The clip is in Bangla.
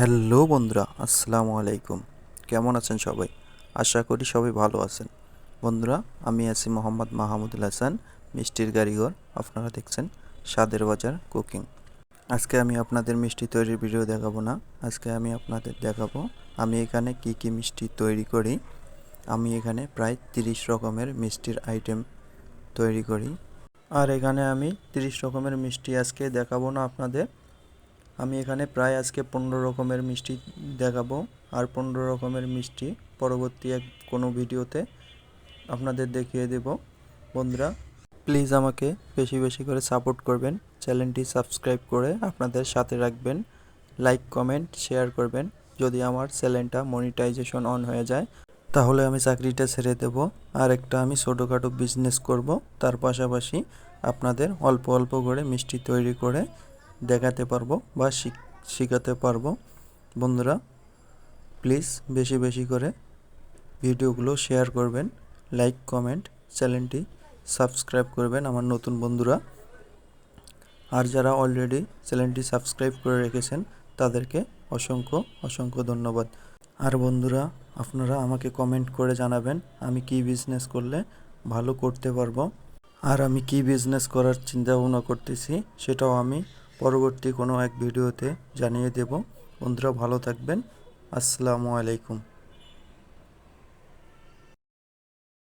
হ্যালো বন্ধুরা, আসসালামু আলাইকুম। কেমন আছেন সবাই? আশা করি সবাই ভালো আছেন। বন্ধুরা, আমি আছি মোহাম্মদ মাহমুদুল হাসান, মিষ্টির কারিগর। আপনারা দেখছেন স্বাদের বাজার কুকিং। আজকে আমি আপনাদের মিষ্টি তৈরির ভিডিও দেখাবো না। আজকে আমি আপনাদের দেখাবো, আমি এখানে কি কি মিষ্টি তৈরি করি। আমি এখানে প্রায় তিরিশ রকমের মিষ্টির আইটেম তৈরি করি। আর এখানে আমি তিরিশ রকমের মিষ্টি আজকে দেখাবো না আপনাদের। আমি এখানে প্রায় আজকে পনেরো রকমের মিষ্টি দেখাবো আর পনেরো রকমের মিষ্টি পরবর্তী এক কোনো ভিডিওতে আপনাদের দেখিয়ে দেব। বন্ধুরা প্লিজ আমাকে বেশি বেশি করে সাপোর্ট করবেন, চ্যানেলটি সাবস্ক্রাইব করে আপনাদের সাথে রাখবেন লাইক কমেন্ট শেয়ার করবেন। যদি আমার চ্যানেলটা মনিটাইজেশন অন হয়ে যায়, তাহলে আমি চাকরিটা ছেড়ে দেব। আর একটা আমি ছোটোখাটো বিজনেস করব। তার পাশাপাশি আপনাদের অল্প অল্প করে মিষ্টি তৈরি করে দেখাতে পারব বা শিখ- শেখাতে পারব। বন্ধুরা প্লিজ বেশি বেশি করে ভিডিওগুলো শেয়ার করবেন লাইক কমেন্ট চ্যানেলটি সাবস্ক্রাইব করবেন আমার নতুন বন্ধুরা। আর যারা অলরেডি চ্যানেলটি সাবস্ক্রাইব করে রেখেছেন, তাদেরকে অসংখ্য অসংখ্য ধন্যবাদ। আর বন্ধুরা, আপনারা আমাকে কমেন্ট করে জানাবেন, আমি কি বিজনেস করলে ভালো করতে পারব। আর আমি কি বিজনেস করার চিন্তা ভাবনা করতেছি, সেটাও আমি পরবর্তী কোনো এক ভিডিওতে জানিয়ে দেব। বন্ধুরা ভালো থাকবেন। আসসালামু আলাইকুম।